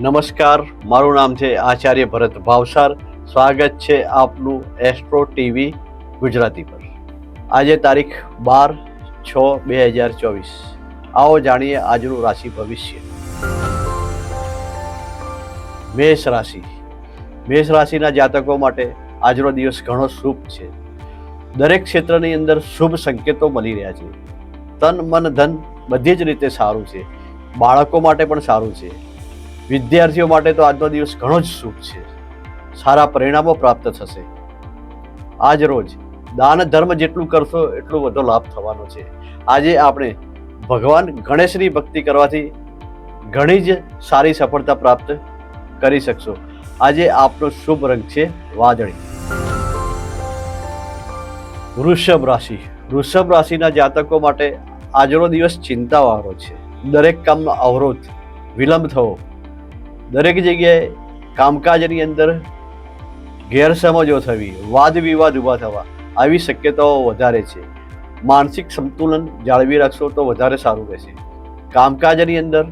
નમસ્કાર, મારું નામ છે આચાર્ય ભરત ભાવસાર. સ્વાગત છે આપનું એસ્ટ્રો ટીવી ગુજરાતી પર. આજે તારીખ બાર છ બે હજાર ચોવીસ. આવો જાણીએ આજનું રાશિ ભવિષ્ય. મેષ રાશિ. મેષ રાશિના જાતકો માટે આજનો દિવસ ઘણો શુભ છે. દરેક ક્ષેત્રની અંદર શુભ સંકેતો મળી રહ્યા છે. તન, મન, ધન બધી જ રીતે સારું છે. બાળકો માટે પણ સારું છે. વિદ્યાર્થીઓ માટે તો આજનો દિવસ ઘણો જ શુભ છે. સારા પરિણામો પ્રાપ્ત થશે. આજ રોજ દાન ધર્મ જેટલું કરશો, એટલો વધુ લાભ થવાનો છે. આજે આપણે ભગવાન ગણેશની ભક્તિ કરવાથી ઘણી જ સારી સફળતા પ્રાપ્ત કરી શકશો. આજે આપનો શુભ રંગ છે વાદળી. વૃષભ રાશિ. વૃષભ રાશિના જાતકો માટે આજનો દિવસ ચિંતાવાળો છે. દરેક કામનો અવરોધ, વિલંબ થવો દરેક જગ્યાએ કામકાજની અંદર ગેરસમજો થવી વાદ વિવાદ ઊભા થવા, આવી શક્યતાઓ વધારે છે. માનસિક સંતુલન જાળવી રાખશો તો વધારે સારું રહેશે. કામકાજની અંદર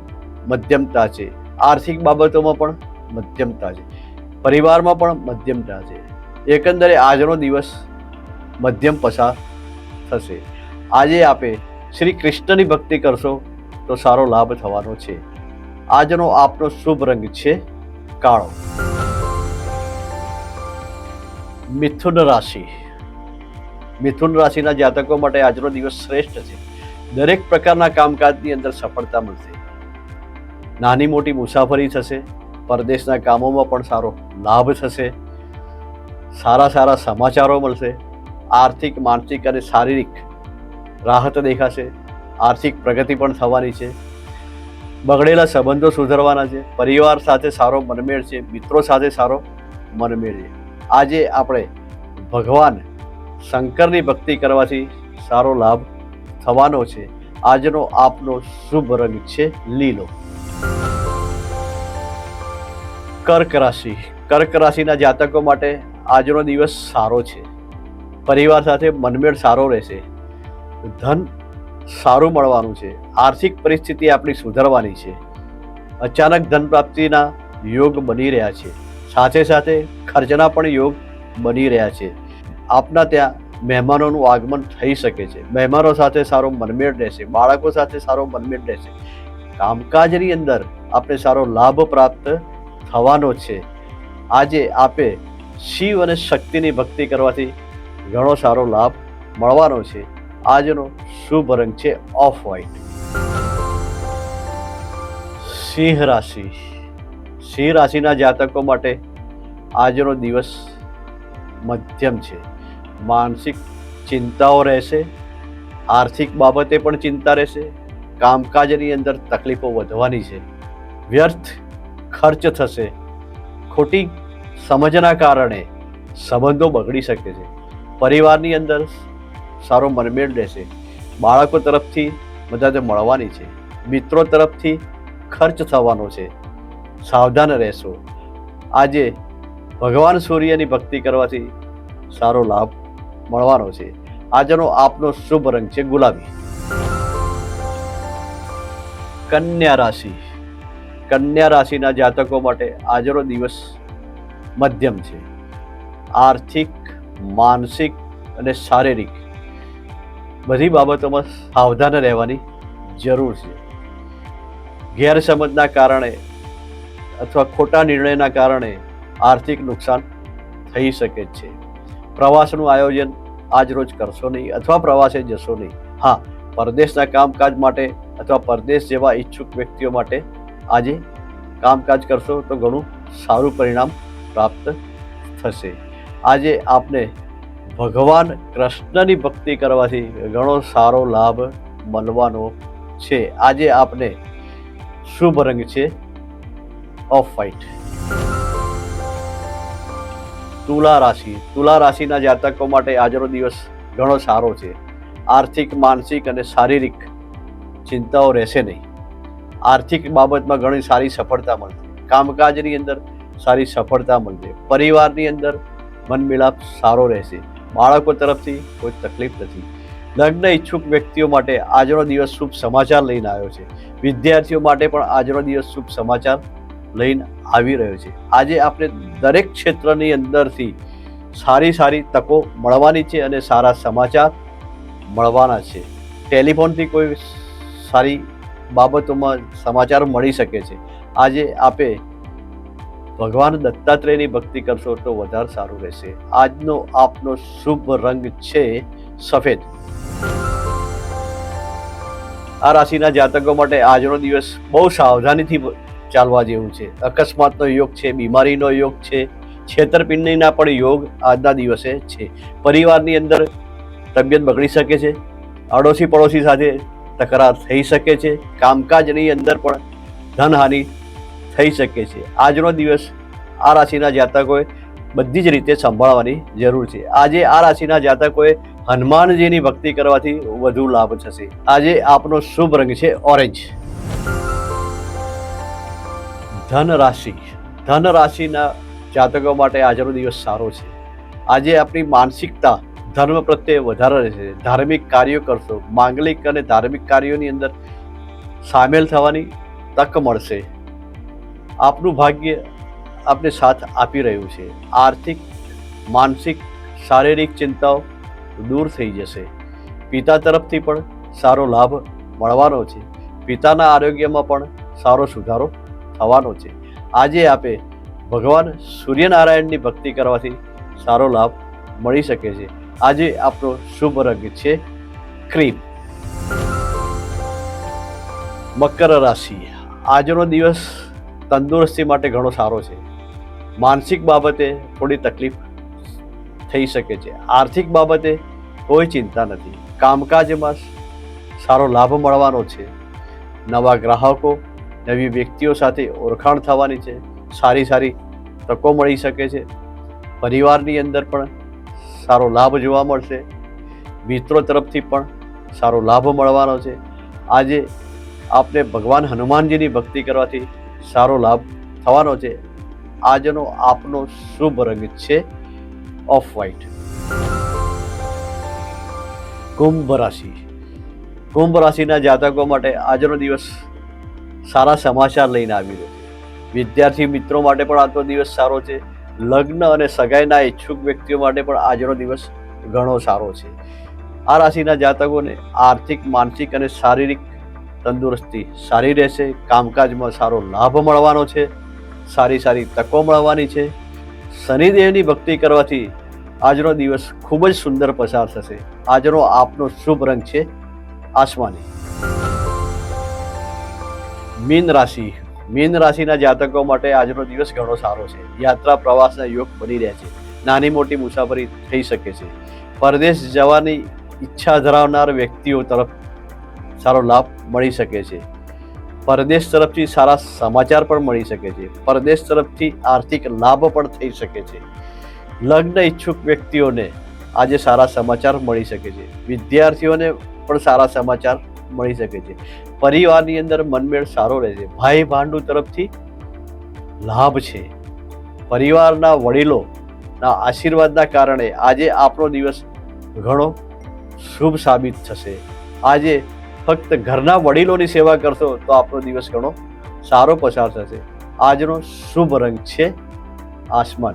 મધ્યમતા છે. આર્થિક બાબતોમાં પણ મધ્યમતા છે. પરિવારમાં પણ મધ્યમતા છે. એકંદરે આજનો દિવસ મધ્યમ પસાર થશે. આજે આપે શ્રી કૃષ્ણની ભક્તિ કરશો તો સારો લાભ થવાનો છે. આજનો આપનો શુભ રંગ છે કાળો. મિથુન રાશિ. મિથુન રાશિના જાતકો માટે આજનો દિવસ શ્રેષ્ઠ છે. દરેક પ્રકારના કામકાજની અંદર સફળતા મળશે. નાની મોટી મુસાફરી થશે. પરદેશના કામોમાં પણ સારો લાભ થશે. સારા સારા સમાચારો મળશે. આર્થિક, માનસિક અને શારીરિક રાહત દેખાશે. આર્થિક પ્રગતિ પણ થવાની છે. બગડેલા સંબંધો સુધરવાના છે. પરિવાર સાથે સારો મનમેળ છે. મિત્રો સાથે સારો મનમેળ છે. આજે આપણે ભગવાન શંકરની ભક્તિ કરવાથી સારો લાભ થવાનો છે. આજનો આપનો શુભ રંગ છે લીલો. કર્ક રાશિ. કર્ક રાશિના જાતકો માટે આજનો દિવસ સારો છે. પરિવાર સાથે મનમેળ સારો રહેશે. ધન સારું મળવાનું છે. આર્થિક પરિસ્થિતિ આપણી સુધરવાની છે. અચાનક ધન પ્રાપ્તિના યોગ બની રહ્યા છે. સાથે સાથે ખર્ચના પણ યોગ બની રહ્યા છે. આપના ત્યાં મહેમાનોનું આગમન થઈ શકે છે. મહેમાનો સાથે સારો મનમેળ રહેશે. બાળકો સાથે સારો મનમેળ રહેશે. કામકાજની અંદર આપણે સારો લાભ પ્રાપ્ત થવાનો છે. આજે આપે શિવ અને શક્તિની ભક્તિ કરવાથી ઘણો સારો લાભ મળવાનો છે. આજનો શુભ રંગ છે ઓફ વ્હાઇટ સિંહ રાશિ. સિંહ રાશિના જાતકો માટે આજનો દિવસ મધ્યમ છે. માનસિક ચિંતાઓ રહેશે, આર્થિક બાબતે પણ ચિંતા રહેશે, કામકાજની અંદર તકલીફો વધવાની છે. વ્યર્થ ખર્ચ થશે. ખોટી સમજના કારણે સંબંધો બગડી શકે છે. પરિવારની અંદર સારો મનમેળ રહેશે બાળકો તરફથી મદદ મળવાની છે. મિત્રો તરફથી ખર્ચ થવાનો છે. સાવધાન રહેશો. આજે ભગવાન સૂર્યની ભક્તિ કરવાથી સારો લાભ મળવાનો છે. આજનો આપનો શુભ રંગ છે ગુલાબી. કન્યા રાશિ. કન્યા રાશિના જાતકો માટે આજનો દિવસ મધ્યમ છે. આર્થિક, માનસિક અને શારીરિક બધી બાબતોમાં સાવધાન રહેવાની જરૂર છે. ગેરસમજના કારણે અથવા ખોટા નિર્ણયના કારણે આર્થિક નુકસાન થઈ શકે છે. પ્રવાસનું આયોજન આજ રોજ કરશો નહીં અથવા પ્રવાસે જશો નહીં. હા, પરદેશના કામકાજ માટે અથવા પરદેશ જેવા ઈચ્છુક વ્યક્તિઓ માટે આજે કામકાજ કરશો તો ઘણું સારું પરિણામ પ્રાપ્ત થશે. આજે આપને ભગવાન કૃષ્ણની ભક્તિ કરવાથી ઘણો સારો લાભ મળવાનો છે. આજે આપને શુભ રંગ છે, ઓફ વાઇટ તુલા રાશિ. તુલા રાશિના જાતકો માટે આજનો દિવસ ઘણો સારો છે. આર્થિક, માનસિક અને શારીરિક ચિંતાઓ રહેશે નહીં. આર્થિક બાબતમાં ઘણી સારી સફળતા મળશે. કામકાજની અંદર સારી સફળતા મળશે. પરિવારની અંદર મનમિલાપ સારો રહેશે. બાળકો તરફથી કોઈ તકલીફ નથી. લગ્ન ઈચ્છુક વ્યક્તિઓ માટે આજનો દિવસ શુભ સમાચાર લઈને આવ્યો છે. વિદ્યાર્થીઓ માટે પણ આજનો દિવસ શુભ સમાચાર લઈને આવી રહ્યો છે. આજે આપણે દરેક ક્ષેત્રની અંદરથી સારી સારી તકો મળવાની છે અને સારા સમાચાર મળવાના છે. ટેલિફોનથી કોઈ સારી બાબતોમાં સમાચાર મળી શકે છે. આજે આપે ભગવાન દત્તાત્રેયની ભક્તિ કરશો તો વધારે સારું રહેશે. આજનો આપનો શુભ રંગ છે સફેદ. આ રાશિના જાતકો માટે આજનો દિવસ બહુ સાવધાનીથી ચાલવા જેવું છે. અકસ્માતનો યોગ છે, બીમારીનો યોગ છે, છેતરપિંડીના પણ યોગ આજના દિવસે છે. પરિવારની અંદર તબિયત બગડી શકે છે અડોશી પડોશી સાથે તકરાર થઈ શકે છે, કામકાજની અંદર પણ ધનહાનિ થઈ શકે છે. આજનો દિવસ આ રાશિના જાતકોએ બધી જ રીતે સંભાળવાની જરૂર છે. આજે આ રાશિના જાતકોએ હનુમાનજીની ભક્તિ કરવાથી વધુ લાભ થશે. આજે આપનો શુભ રંગ છે ઓરેન્જ. ધન રાશિ ધન રાશિના જાતકો માટે આજનો દિવસ સારો છે. આજે આપણી માનસિકતા ધર્મ પ્રત્યે વધારે રહેશે. ધાર્મિક કાર્યો કરશો. માંગલિક અને ધાર્મિક કાર્યોની અંદર સામેલ થવાની તક મળશે. આપનું ભાગ્ય આપને સાથ આપી રહ્યું છે. આર્થિક, માનસિક, શારીરિક ચિંતાઓ દૂર થઈ જશે. પિતા તરફથી પણ સારો લાભ મળવાનો છે. પિતાના આરોગ્યમાં પણ સારો સુધારો થવાનો છે. આજે આપે ભગવાન સૂર્યનારાયણની ભક્તિ કરવાથી સારો લાભ મળી શકે છે. આજે આપણો શુભ રંગ છે ક્રીમ. મકર રાશિ. આજનો દિવસ તંદુરસ્તી માટે ઘણો સારો છે. માનસિક બાબતે થોડી તકલીફ થઈ શકે છે. આર્થિક બાબતે કોઈ ચિંતા નથી. કામકાજમાં સારો લાભ મળવાનો છે. નવા ગ્રાહકો, નવી વ્યક્તિઓ સાથે ઓળખાણ થવાની છે. સારી સારી તકો મળી શકે છે. પરિવારની અંદર પણ સારો લાભ જોવા મળશે. મિત્રો તરફથી પણ સારો લાભ મળવાનો છે. આજે આપને ભગવાન હનુમાનજીની ભક્તિ કરવાથી સારો લાભ થવાનો છે. આજનો આપનો શુભ રંગ છે ઓફ વ્હાઇટ. કુંભ રાશિ. કુંભ રાશિના જાતકો માટે આજનો દિવસ સારા સમાચાર લઈને આવી રહ્યો વિદ્યાર્થી મિત્રો માટે પણ આજનો દિવસ સારો છે. લગ્ન અને સગાઈના ઈચ્છુક વ્યક્તિઓ માટે પણ આજનો દિવસ ઘણો સારો છે. આ રાશિના જાતકોને આર્થિક, માનસિક અને શારીરિક તંદુરસ્તી સારી રહેશે, કામકાજમાં સારો લાભ મળવાનો છે, સારી સારી તકો મળવાની છે. શનિદેવની ભક્તિ કરવાથી આજનો દિવસ ખૂબ જ સુંદર પસાર થશે. આજનો આપનો શુભ રંગ છે આસમાની. મીન રાશિ. મીન રાશિના જાતકો માટે આજનો દિવસ ઘણો સારો છે. યાત્રા પ્રવાસના યોગ બની રહ્યા છે. નાની મોટી મુસાફરી થઈ શકે છે. પરદેશ જવાની ઈચ્છા ધરાવનાર વ્યક્તિઓ તરફ સારો લાભ મળી શકે છે. પરદેશ તરફથી સારા સમાચાર પણ મળી શકે છે. પરદેશ તરફથી આર્થિક લાભ પણ થઈ શકે છે. લગ્ન ઈચ્છુક વ્યક્તિઓને આજે સારા સમાચાર મળી શકે છે. વિદ્યાર્થીઓને પણ સારા સમાચાર મળી શકે છે. પરિવારની અંદર મનમેળ સારો રહે છે. ભાઈ ભાંડુ તરફથી લાભ છે. પરિવારના વડીલોના આશીર્વાદના કારણે આજે આપણો દિવસ ઘણો શુભ સાબિત થશે. આજે ફક્ત ઘરના વડીલોની સેવા કરશો તો આપણો દિવસ ઘણો સારો પસાર થશે. આજનો શુભ રંગ છે આસમાન.